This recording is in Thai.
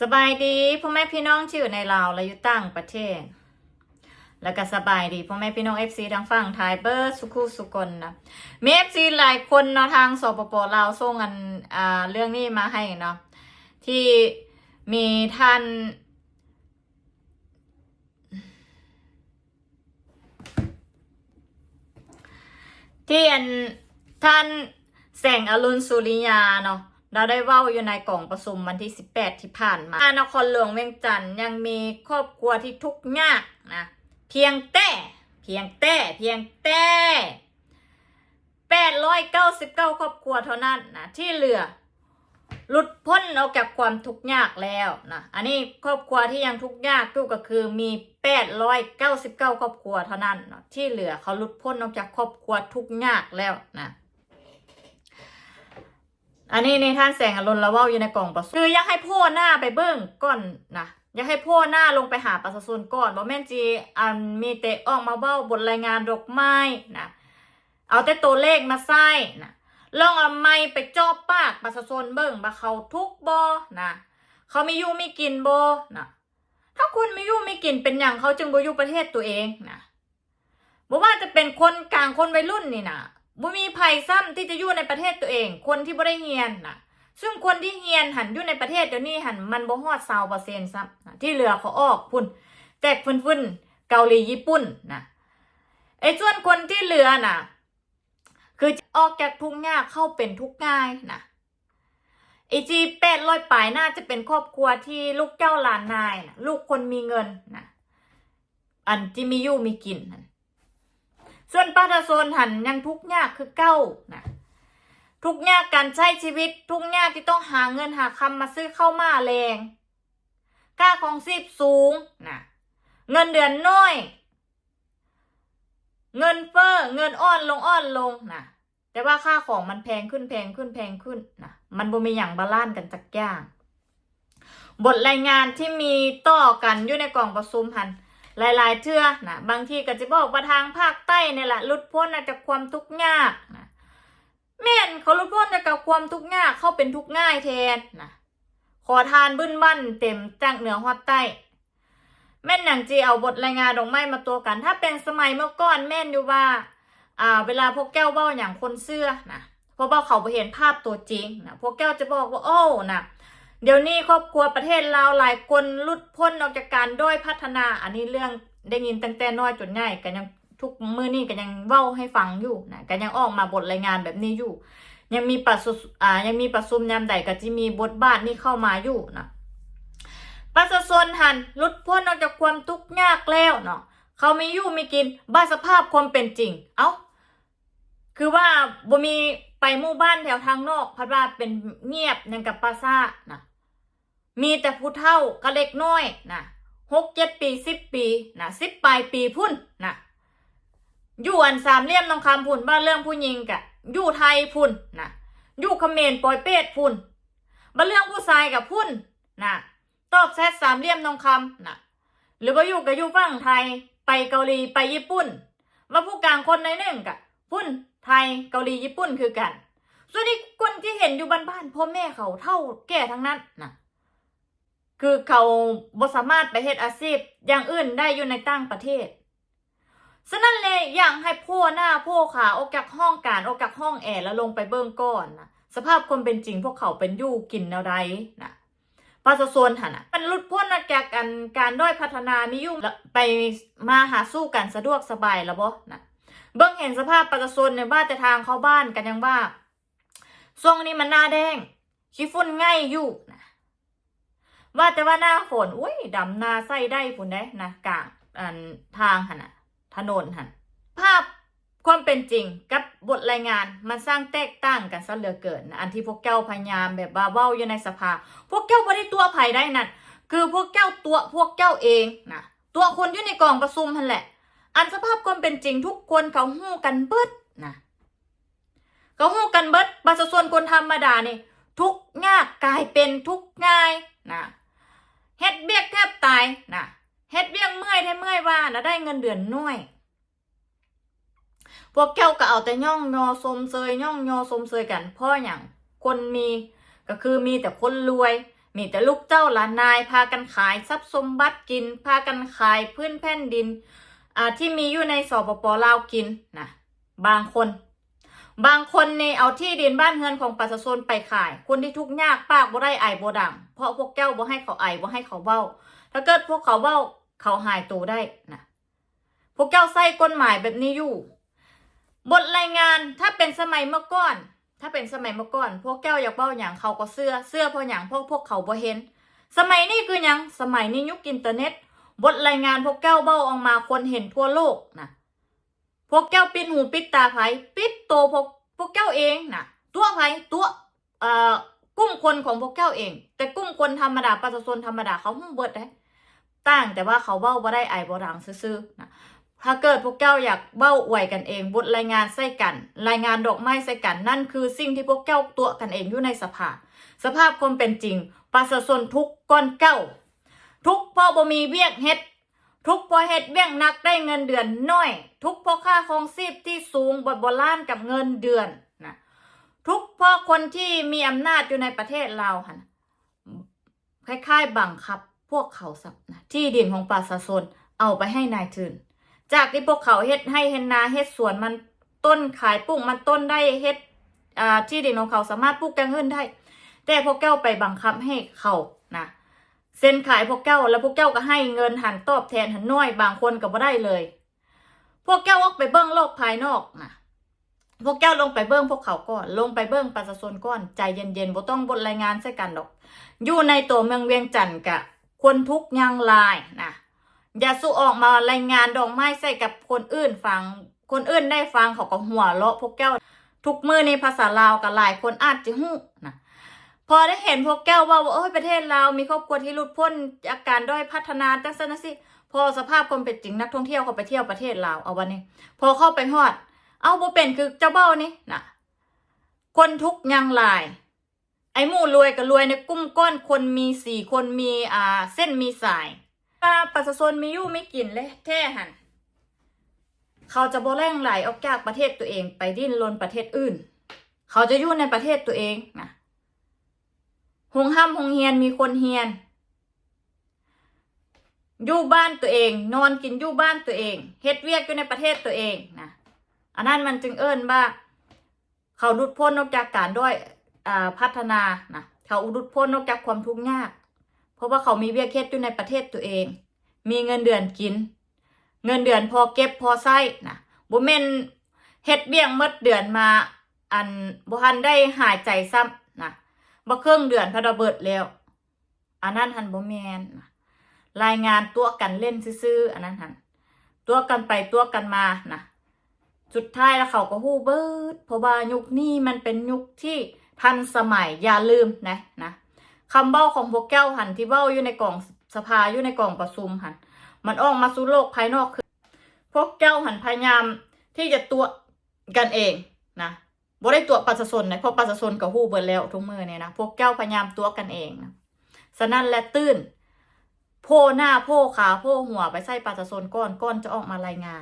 สบายดีพ่อแม่พี่น้องที่อยู่ในลาวและอยู่ต่างประเทศ แล้วก็สบายดีพ่อแม่พี่น้องเอฟซีทางฝั่งไทยเบอร์สุขุสุกลนะมีเอฟซีหลายคนเนาะทางสปปลาวส่งกันอ่าเรื่องนี้มาให้เนาะที่มีท่านที่อันท่านแสงอรุณสุริยาเนาะ เราได้เว้าอยู่ในกล่องประชุมวันที่ 18 ที่ผ่านมา นครหลวงเวียงจันทร์ยังมีครอบครัวที่ทุกข์ยากนะ เพียงแต่ เพียงแต่ เพียงแต่899 ครอบครัวเท่านั้นนะที่เหลือ หลุดพ้นออกจากความทุกข์ยากแล้วนะ อันนี้ครอบครัวที่ยังทุกข์ยากอยู่ก็คือมี 899 ครอบครัวเท่านั้นนะที่เหลือเขาหลุดพ้นออกจากครอบครัวทุกข์ยากแล้วนะ อันนี้ในท่านแสงอรุณละเว่าอยู่ในกล่องประคืออยากให้พ่อหน้าไปเบิ้งก่อนนะอยากให้พ่อหน้าลงไปหาประชาชนก่อนบ่แม่นจีอันมีแต่ออกมาเบ้าบทรายงานดอกไม้นะเอาแต่ตัวเลขมาใส่นะลองเอาไม้ไปจอบปากประชาชนเบิ้งว่าเขาทุกบ่นะเขามียู่มีกินบ่นะถ้าคุณไมีอยู่มีกินเป็นอย่างเขาจึงบ่อยู่ประเทศตัวเองนะบ่ว่าจะเป็นคนกลางคนวัยรุ่นนี่นะ บ่มีภัยซ้ำที่จะอยู่ในประเทศตัวเอง คนที่บ่ได้เฮียนนะซึ่งคนที่เฮียนหันอยู่ในประเทศเดี๋ยวนี้หันมันบ่ฮอดซาวเปอร์เซ็นต์ซ้ำที่เหลือเขาออกพุ่นแจกฟุ้นๆเกาหลีญี่ปุ่นนะไอ้ส่วนคนที่เหลือน่ะ คือออกจากทุกข์ยาเข้าเป็นทุกง่ายนะไอจีแปดร้อยปลายน่าจะเป็นครอบครัวที่ลูกเจ้าหลานนายนะลูกคนมีเงินนะอันที่มีอยู่มีกินนั่นส่วนปา ตาโซนหันยังทุกข์ยากคือเก้านะทุกข์ยากการใช้ชีวิต ทุกข์ยากที่ต้องหาเงินหาคำมาซื้อเข้าวมาแรงค่าของชีพสูงนะเงินเดือนน้อย เงินเฟ้อเงินอ้อนลงอ้อนลงนะแต่ว่าค่าของมันแพงขึ้นแพงขึ้นแพงขึ้นนะมันบ่มีอย่างบาลานซ์กันจักอย่าง บทรายงานที่มีต่อกันอยู่ในกล่องประชุมหัน หลาย ๆ เทื่อนะบางทีก็จะบอกว่าทางภาคใต้เนี่ยแหละลุดพ้นจากความทุกข์ยากนะแม่นเขาลุดพ้นจากความทุกข์ยากเขาเป็นทุกข์ง่ายแทนนะขอทานบึ้นบั้นเต็มจากเหนือฮอดใต้แม่นหนังจีเอาบทรายงานดอกไม้มาตัวกัน ถ้าเป็นสมัยเมื่อก่อนแม่นอยู่ว่า อ่า เวลาพวกแก้วเบ้าอย่างคนเสื้อนะพราะว่าเขาไปเห็นภาพตัวจริงนะพวกแก้วจะบอกว่าโอ้นะ เดี๋ยวนี้ครอบครัวประเทศลาวหลายคนลุดพ้นออกจากการด้อยพัฒนา อันนี้เรื่องได้ยินตั้งแต่น้อยจนใหญ่กันยังทุกมือนี่กันยังเว้าให้ฟังอยู่นะกันยังออกมาบทรายงานแบบนี้อยู่ ยังมีประสุอ่ายังมีประสุมยามใดก็จะมีบทบาทนี่เข้ามาอยู่นะประชาชนหันลุดพ้นออกจากความทุกข์ยากแล้วเนาะเขาไม่อยู่ไม่กินบ้านสภาพความเป็นจริง เอ้าคือว่าบ่มี ไปหมู่บ้านแถวทางนอกพัดว่าเป็นเงียบยังกับปราซานะมีแต่ผู้เฒ่ากับเล็กน้อยนะหกเจ็ดปีสิบปีนะสิบปลายปีพุ่นนะอยู่อันสามเหลี่ยมทองคำพุ่นบ้านเรื่องผู้หญิงกะอยู่ไทยพุ่นนะอยู่เขมรปอยเป็ดพุ่นบ้านเรื่องผู้ชายกับพุ่นนะตอบแซดสามเหลี่ยมทองคำนะหรือว่าอยู่กับอยู่ฝั่งไทยไปเกาหลีไปญี่ปุ่น ว่าผู้กลางคนในหนึ่งกะ พุ่นไทยเกาหลีญี่ปุ่นคือกัน ส่วนนี้คนที่เห็นอยู่บ้านบ้านๆพ่อแม่เขาเท่าแก่ทั้งนั้นนะคือเขาบ่สามารถไปเฮ็ดอาชีพอย่างอื่นได้อยู่ในต่างประเทศฉะนั้นเลยอยากให้พ่อหน้าพ่อขาออกจากห้องการออกจากห้องแอร์แล้วลงไปเบิ่งก่อนนะสภาพคนเป็นจริงพวกเขาเป็นอยู่กินแนวใดนะปาสโซนหันอะมันหลุดพ้นจากการการด้อยพัฒนามียู่งไปมาหาสู้กันสะดวกสบายแล้วบ่นะ เบิ่งเห็นสภาพประชาชนในบ้านแต่ทางเข้าบ้านกันยังว่าช่วงนี้มันหน้าแดงขี้ฝุ่นง่ายอยู่นะว่าแต่ว่าหน้าฝนอุ้ยดำนาใส่ได้พุ่นได้นะกลางอันทางหันนะถนนหันภาพความเป็นจริงกับบทรายงานมันสร้างแตกต่างกันซะเหลือเกินนะอันที่พวกแก้วพยายามแบบว่าเว้าอยู่ในสภา พวกแก้วไม่ได้ตัวไผ่ได้นั่นคือพวกแก้วตัวพวกแก้วเองนะตัวคนอยู่ในกล่องประชุมหันแหละ อันสภาพความเป็นจริงทุกคนเขาหู้กันเบิดนะเขาหู้กันเบิดประชาชนคนธรรมดานี่ทุกยากกลายเป็นทุกง่ายนะเฮ็ดเบี้ยกแทบตายนะเฮ็ดเบี้ยเมื่อยแท้เมื่อยว่านะได้เงินเดือนน้อยพวกแก้วก็เอาแต่ย่องยอสมเซยย่องยอสมเซยกันเพราะอย่างคนมีก็คือมีแต่คนรวย มีแต่ลูกเจ้าหลานนาย พากันขายทรัพย์สมบัติกิน พากันขายพื้นแผ่นดิน ที่มีอยู่ในสปปลาวกินนะบางคน บางคนในเอาที่ดินบ้านเฮือนของประชาชนไปขาย คนที่ทุกข์ยากปากบ่ได้ไอบ่ดังเพราะพวกแก้วบ่ให้เขาไอบ่ให้เขาเบ้า ถ้าเกิดพวกเขาเบ้าเขาหายตัวได้นะพวกแก้วใส่กฎหมายแบบนี้อยู่ บทรายงานถ้าเป็นสมัยเมื่อก่อน ถ้าเป็นสมัยเมื่อก่อน พวกแก้วอยากเบ้าอย่างเขาก็เสื้อเสื้อพราะอย่างพวกพวกเขาบ่เห็น สมัยนี้คือยังสมัยนี้ยุคอินเทอร์เน็ต บทรายงานพวกแก้วเบ้าออกมาคนเห็นทั่วโลกนะพวกแก้วปิดหูปิดตาไผปิดโตพวกพวกแก้วเองนะตัวไผตัวเอ่อกลุ่มคนของพวกแก้วเอง แต่กลุ่มคนธรรมดาประชาชนธรรมดาเขาหุ้มเบิดได้ต่างแต่ว่าเขาเบ้าบ่ได้ไอบ่ดังซื่อๆนะถ้าเกิดพวกเจ้าอยากเบ้าอวยกันเอง บทรายงานใส่กัน รายงานดอกไม้ใส่กัน นั่นคือสิ่งที่พวกเจ้าตัวกันเองอยู่ในสภา สภาพความเป็นจริง ประชาชนทุกก้อนเก้า ทุกเพราะบ่มีเวียกเฮ็ด ทุกเพราะเฮ็ดเวียกหนักได้เงินเดือนน้อย ทุกเพราะค่าครองชีพที่สูงบดบล้านกับเงินเดือนนะทุกเพราะคนที่มีอำนาจอยู่ในประเทศเราหันคล้ายๆบังคับ พวกเขาสับนะที่ดินของประชาชนเอาไปให้นายทุนจากที่พวกเขาเฮ็ดให้เฮ็ดนาเฮ็ดสวนมันต้นขายปลูกมันต้นได้เฮ็ดที่ดินของเขาสามารถปลูกแกงเงินได้ แต่พวกแก้วไปบังคับให้เขานะ เซ็นขายพวกแก้วแล้วพวกแก้วก็ให้เงินหันตอบแทนหันน้อยบางคนก็บ่ได้เลย พวกแก้วออกไปเบิ้งโลกภายนอกนะพวกแก้วลงไปเบิ้งพวกเขาก่อนลงไปเบิ้งประชาชนก่อนใจเย็นๆบ่ต้องบทรายงานใส่กันดอก อยู่ในตัวเมืองเวียงจันทน์กะคนทุกยังลายนะอย่าสู้ออกมารายงานดอกไม้ใส่กับคนอื่นฟัง คนอื่นได้ฟังเขาก็หัวเราะพวกแก้วทุกมือในภาษาลาวกับหลายคนอาจจะหู้ พอได้เห็นพวกแก้วว่าว่าเอ้ยประเทศลามีครอบครัวที่หลุดพ้นจาการด้อยพัฒนาจังซั่นะสิพอสภาพความเป็นจริงนักท่องเที่ยวเขาไปเที่ยวประเทศลาวเอาวันนี้ พอเข้าไปฮอด เอาบ่เป็นคือเจ้าเบ้านี่นะคนทุกยังลาย ไอ้หมู่รวยกับรวยในกลุ่มก้อนคนมีสี่คนมีอ่าเส้นมีสายถ้าประชาชนมียู่ไม่กินเลยแท้หันเขาจะบ่แร่งไหลออกจากประเทศตัวเองไปดิ้นรนประเทศอื่น เขาจะอยู่ในประเทศตัวเองนะ หงห้ำหงเฮียนมีคนเฮียน อยู่บ้านตัวเอง นอนกินอยู่บ้านตัวเองเฮ็ดเวียกอยู่ในประเทศตัวเองนะอันนั้นมันจึงเอิ้นว่า เขาหลุดพ้นนอกจากการด้วยพัฒนานะเขาหลุดพ้นนอกจากความทุกข์ยาก เพราะว่าเขามีเวียกเฮ็ดอยู่ในประเทศตัวเอง มีเงินเดือนกิน เงินเดือนพอเก็บพอใช้นะบ่แม่นเฮ็ดเบี้ยงมดเดือนมา อันบ่ทันได้หายใจซ้ำ บ่เครื่องเดือนพระระเบิดแล้ว อันนั้นหันบ่แมนรายงานตัวกันเล่นซื่ออันนั้นหันตัวกันไปตัวกันมานะสุดท้ายแล้วเขาก็ฮู้เบิดเพราะว่ายุคนี้มันเป็นยุคที่ทันสมัยอย่าลืมนะนะคำเบ้าของพวกแก้วหันที่เบ้าอยู่ในกล่องสภาอยู่ในกล่องประชุมหันมันออกมาสู่โลกภายนอกคือพวกแก้วหันพยายามที่จะตัวกันเองนะ บ่ได้ตัวปัสสาชนนะเพราะปัสสาชนกับหู้เบิดแล้วทุกมือเนี่ยนะพวกแก้วพยายามตัวกันเองนะสนั่นและตื้นโพหน้าโพขาโพหัวไปใส่ปัสสาชนก้อนก้อนจะออกมารายงาน